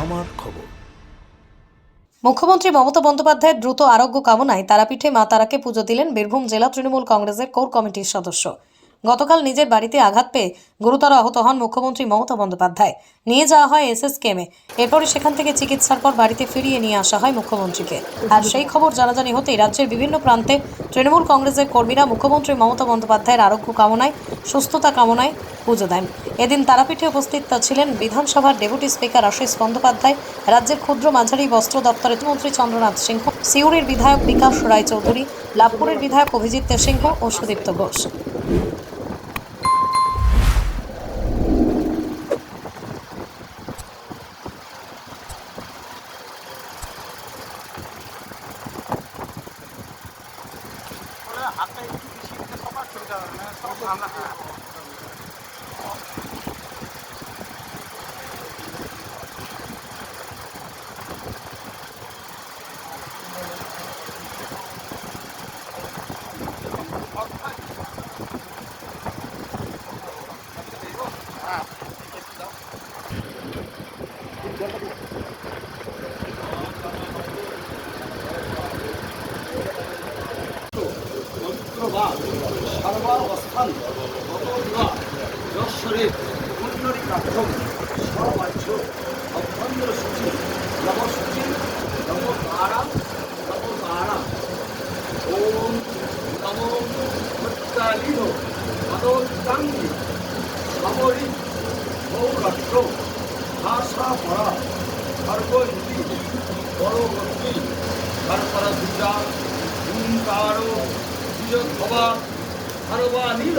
আমার খবর। মুখ্যমন্ত্রী মমতা বন্দ্যোপাধ্যায়ের দ্রুত আরোগ্য কামনায় তারাপীঠে মা তারাকে পুজো দিলেন বীরভূম জেলা তৃণমূল কংগ্রেসের কোর কমিটির সদস্য। গতকাল নিজের বাড়িতে আঘাত পেয়ে গুরুতর আহত হন মুখ্যমন্ত্রী মমতা বন্দ্যোপাধ্যায়। নিয়ে যাওয়া হয় এসএসকেমে এরপরে সেখান থেকে চিকিৎসার পর বাড়িতে ফিরিয়ে নিয়ে আসা হয় মুখ্যমন্ত্রীকে। আর সেই খবর জানাজানি হতেই রাজ্যের বিভিন্ন প্রান্তে তৃণমূল কংগ্রেসের কর্মীরা মুখ্যমন্ত্রী মমতা বন্দ্যোপাধ্যায়ের আরোগ্য কামনায়, সুস্থতা কামনায় পুজো দেন। এদিন তারাপীঠে উপস্থিত ছিলেন বিধানসভার ডেপুটি স্পিকার আশিস বন্দ্যোপাধ্যায়, রাজ্যের ক্ষুদ্র মাঝারি বস্ত্র দপ্তরের মন্ত্রী চন্দ্রনাথ সিংহ, সিউড়ির বিধায়ক বিকাশ রায়চৌধুরী, লাভপুরের বিধায়ক অভিজিৎ সিংহ ও সুদীপ্ত ঘোষ। สอง了 সর্বাবস্থান ততোবা যশ্বরে পুণ্যরি কাঠম সর্বাহ্য অভ্যন্তর সূচি নবসূচি নবতারা নবতারা ওম নমো ভট্টালীন মদোত্তাঙ্গি সমরি গৌরক্ষ ভাষা পড়া সর্বনীতি পরবর্তী সর্বরা দুর্গা হুঙ্কার বিজোদ্ভবা সর্বানীল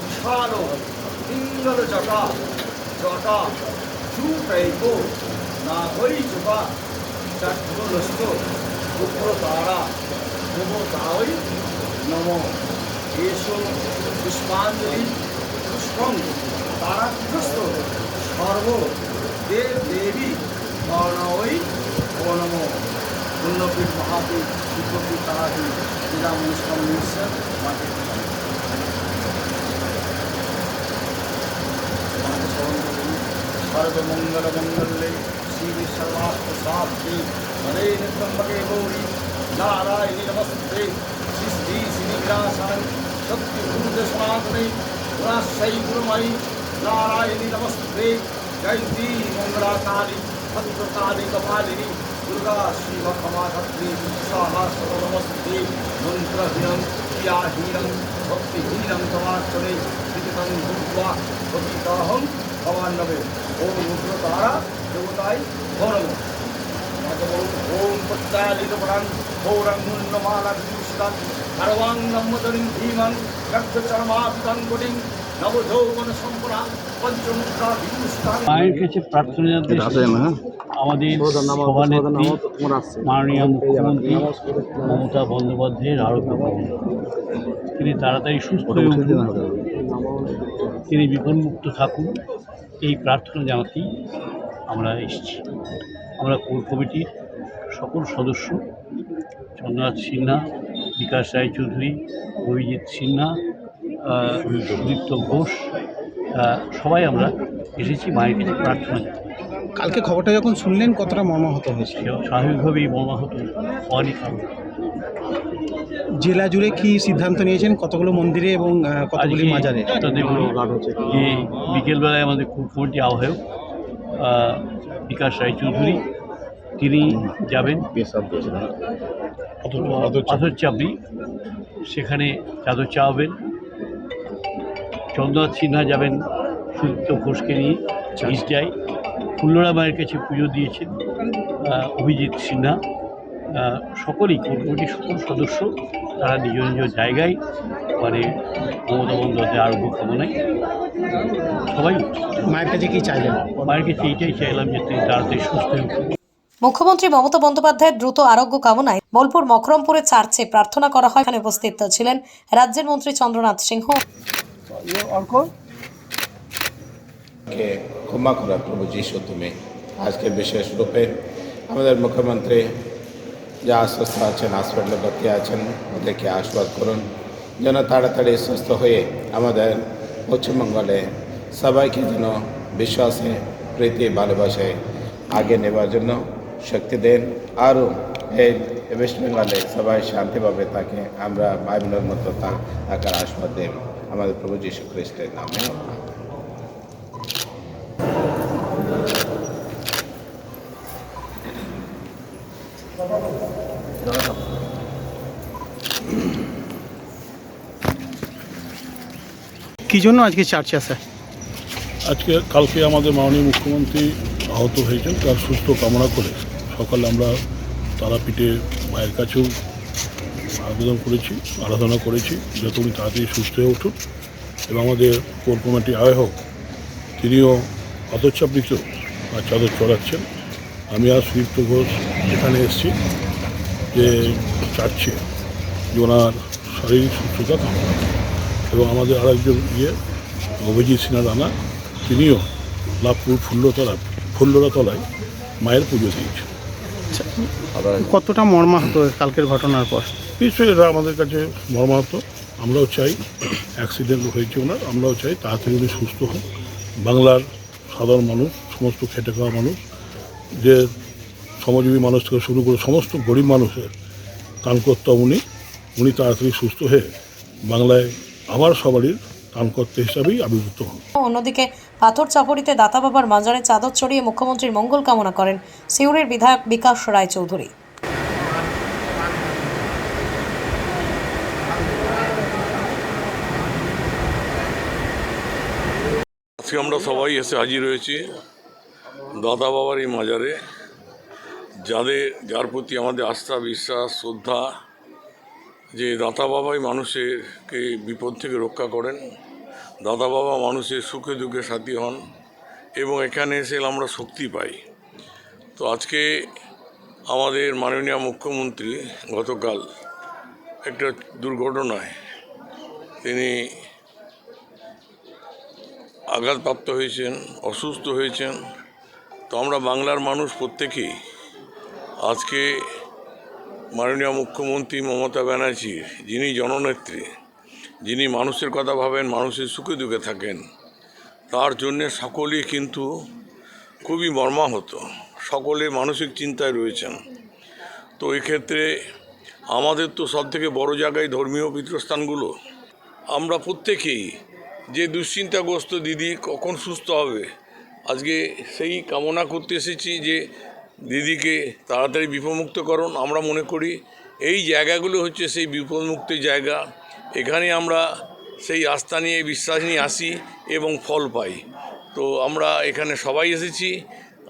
বিশাল পিঙ্গল জটা জটা চুপৈক না হই চোপা চাক্ষুলস্ত উগ্র তারা, দেব তাই নম। এসো পুষ্পাঞ্জলি পুষ্পং তারাগ্রস্ত সর্ব দেব দেবী বর্ণই ও নম। পুণ্যপীঠ মহাপীঠ শিল্পপীঠ তারাপীঠ ক্রীড়ামনুষ্কাম মিশ্র মাকে সর্বমঙ্গলমঙ্গলে শিবে সর্বাস্ত সাধ্যে হরে নিত্যম্বকে গৌরী নারায়ণী নমস্তে সৃষ্টি শ্রীনিগ্রাসায় সত্যি ভূত সনাতনে রাশাই গুরুময়ী নারায়ণী নমস্তে জয়ন্তী মঙ্গলা কালী ভদ্রকালী কপালিনী দুর্গা শিব ক্ষমাধত্রী সাহা সর্বনমস্তে ভবান্নবে ওম রুদ্র তারা দেবতাই গৌরব। ওম নবযৌবন সম্পরা পঞ্চমুদ্রা মায়ের কাছে প্রার্থনা জানাতে আমাদের সভানেত্রী মাননীয় মুখ্যমন্ত্রী মমতা বন্দ্যোপাধ্যায়ের আরোগ্য তিনি তাড়াতাড়ি সুস্থ হয়ে উঠুন। তিনি বিপন্মুক্ত থাকুন। এই প্রার্থনা জানাতেই আমরা এসেছি। আমরা কোর কমিটির সকল সদস্য, চন্দ্রনাথ সিনহা, বিকাশ রায়চৌধুরী অভিজিৎ সিনহা সুদীপ্ত ঘোষ সবাই আমরা এসেছি মায়ের কাছে প্রার্থনা জানাতে। কালকে খবরটা যখন শুনলেন কতটা মর্মাহত হয়েছিল? স্বাভাবিকভাবেই মর্মাহত। হওয়ারই জেলা জুড়ে কি সিদ্ধান্ত নিয়েছেন? কতগুলো মন্দিরে এবং কতগুলি মাজারে? যে বিকেলবেলায় আমাদের কমিটি আহ্বায়ক আহ, বিকাশ রায়চৌধুরী তিনি যাবেন। পাথর চাপড়ি। সেখানে চাদর চাওয়াবেন চন্দ্রনাথ সিনহা যাবেন সুদীপ্ত ঘোষকে নিয়ে। যায় ফুল্লরা মায়ের কাছে পুজো দিয়েছেন অভিজিৎ সিনহা সকলেই কমিটির সকল সদস্য তারা নিজ নিজ জায়গায় মানে মমতা বন্দ্যোপাধ্যায় আরোগ্য কামনায় সবাই মায়ের কাছে কি চাইলেন? মায়ের কাছে এইটাই চাইলাম যে তিনি তাড়াতাড়ি সুস্থ হয়ে উঠুন। মুখ্যমন্ত্রী মমতা বন্দ্যোপাধ্যায়ের দ্রুত আরোগ্য কামনায় বোলপুর মকরমপুরে চার্চে প্রার্থনা করা হয়। এখানে উপস্থিত ছিলেন রাজ্যের মন্ত্রী চন্দ্রনাথ সিংহ। কে ক্ষমা করা প্রভু যিশু তুমি আজকে বিশেষ রূপে আমাদের মুখ্যমন্ত্রী যা অসুস্থ আছেন হসপিটালে ভর্তি আছেন, ওদেরকে আশীর্বাদ করুন, যেন তাড়াতাড়ি সুস্থ হয়ে আমাদের পশ্চিমবঙ্গলে সবাইকে যেন বিশ্বাসে, প্রীতি, ভালোবাসে আগে নেবার জন্য শক্তি দেন। আরও এই ওয়েস্ট বেঙ্গলে সবাই শান্তিভাবে থাকে, আমরা ভাই বোনের মতো তা- থাকার আশীর্বাদ দেন আমাদের প্রভু যীশু খ্রিস্টের নামে। কি জন্য আজকে চার্চে আসা? আজকে কালকে আমাদের মাননীয় মুখ্যমন্ত্রী আহত হয়েছেন, তার সুস্থ কামনা করে সকালে আমরা তারাপীঠে মায়ের কাছেও আবেদন করেছি, আরাধনা করেছি, যাতে উনি তাড়াতাড়ি সুস্থ হয়ে উঠুন। এবং আমাদের কোর কমিটি আয়োজক তিনিও হতচ্ছাবৃত চাদর চড়াচ্ছেন। আমি আর সুদীপ্ত ঘোষ এখানে এসেছি যে চাচ্ছে যে ওনার শারীরিক সুস্থতা কামনা এবং আমাদের আরেকজন ইয়ে অভিজিৎ সিনহা রানা তিনিও লাভপুর ফুল্লতলা ফুল্লরা তলায় মায়ের পুজো দিয়েছেন। কতটা মর্মাহত কালকের ঘটনার পর? নিশ্চয়ই এটা আমাদের কাছে মর্মাহত। আমরাও চাই অ্যাক্সিডেন্ট হয়েছে ওনার আমরাও চাই তাড়াতাড়ি উনি সুস্থ হন বাংলার সাধারণ মানুষ সমস্ত খেটে খাওয়া মানুষ যে শ্রমজীবী মানুষ থেকে শুরু করে সমস্ত গরিব মানুষের ত্রাণকর্তা উনি উনি তাড়াতাড়ি সুস্থ হয়ে বাংলায় আবার সবারই ত্রাণকর্তা হিসাবেই আবির্ভূত হন। অন্যদিকে পাথর চাপড়িতে দাতা বাবার মাজারে চাদর চড়িয়ে মুখ্যমন্ত্রীর মঙ্গল কামনা করেন সিউড়ির বিধায়ক বিকাশ রায়চৌধুরী। আজকে আমরা সবাই এসে হাজির হয়েছি দাদা বাবার এই মাজারে যাদের যার প্রতি আমাদের আস্থা বিশ্বাস শ্রদ্ধা যে দাতা বাবাই মানুষেরকে বিপদ থেকে রক্ষা করেন দাদা বাবা মানুষের সুখে দুঃখে সাথী হন এবং এখানে এসে আমরা শক্তি পাই। তো আজকে আমাদের মাননীয় মুখ্যমন্ত্রী গতকাল একটা দুর্ঘটনায় তিনি আঘাতপ্রাপ্ত হয়েছেন, অসুস্থ হয়েছেন। তো আমরা বাংলার মানুষ প্রত্যেকেই আজকে মাননীয় মুখ্যমন্ত্রী মমতা ব্যানার্জির যিনি জননেত্রী, যিনি মানুষের কথা ভাবেন, মানুষের সুখে দুঃখে থাকেন, তার জন্যে সকলেই কিন্তু খুবই মর্মাহত। সকলে মানসিক চিন্তায় রয়েছেন। তো এক্ষেত্রে আমাদের তো সব থেকে বড় জায়গায় ধর্মীয় পীঠস্থানগুলো। আমরা প্রত্যেকেই যে দুশ্চিন্তাগ্রস্ত দিদি কখন সুস্থ হবে, আজকে সেই কামনা করতে এসেছি যে দিদিকে তাড়াতাড়ি বিপদমুক্ত করুন, আমরা মনে করি এই জায়গাগুলো হচ্ছে সেই বিপদমুক্তের জায়গা। এখানে আমরা সেই আস্থা নিয়ে, বিশ্বাস নিয়ে আসি এবং ফল পাই। তো আমরা এখানে সবাই এসেছি।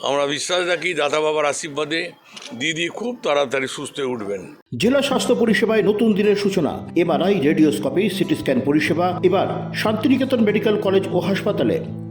আমরা বিশ্বাস রাখি দাদা বাবার আশীর্বাদে। দিদি খুব তাড়াতাড়ি সুস্থ উঠবেন। জেলা স্বাস্থ্য পরিষেবায় নতুন দিনের সূচনা। এমআরআই, রেডিওস্কোপি, সিটি স্ক্যান পরিষেবা। এবার শান্তিনিকেতন মেডিকেল কলেজ ও হাসপাতালে।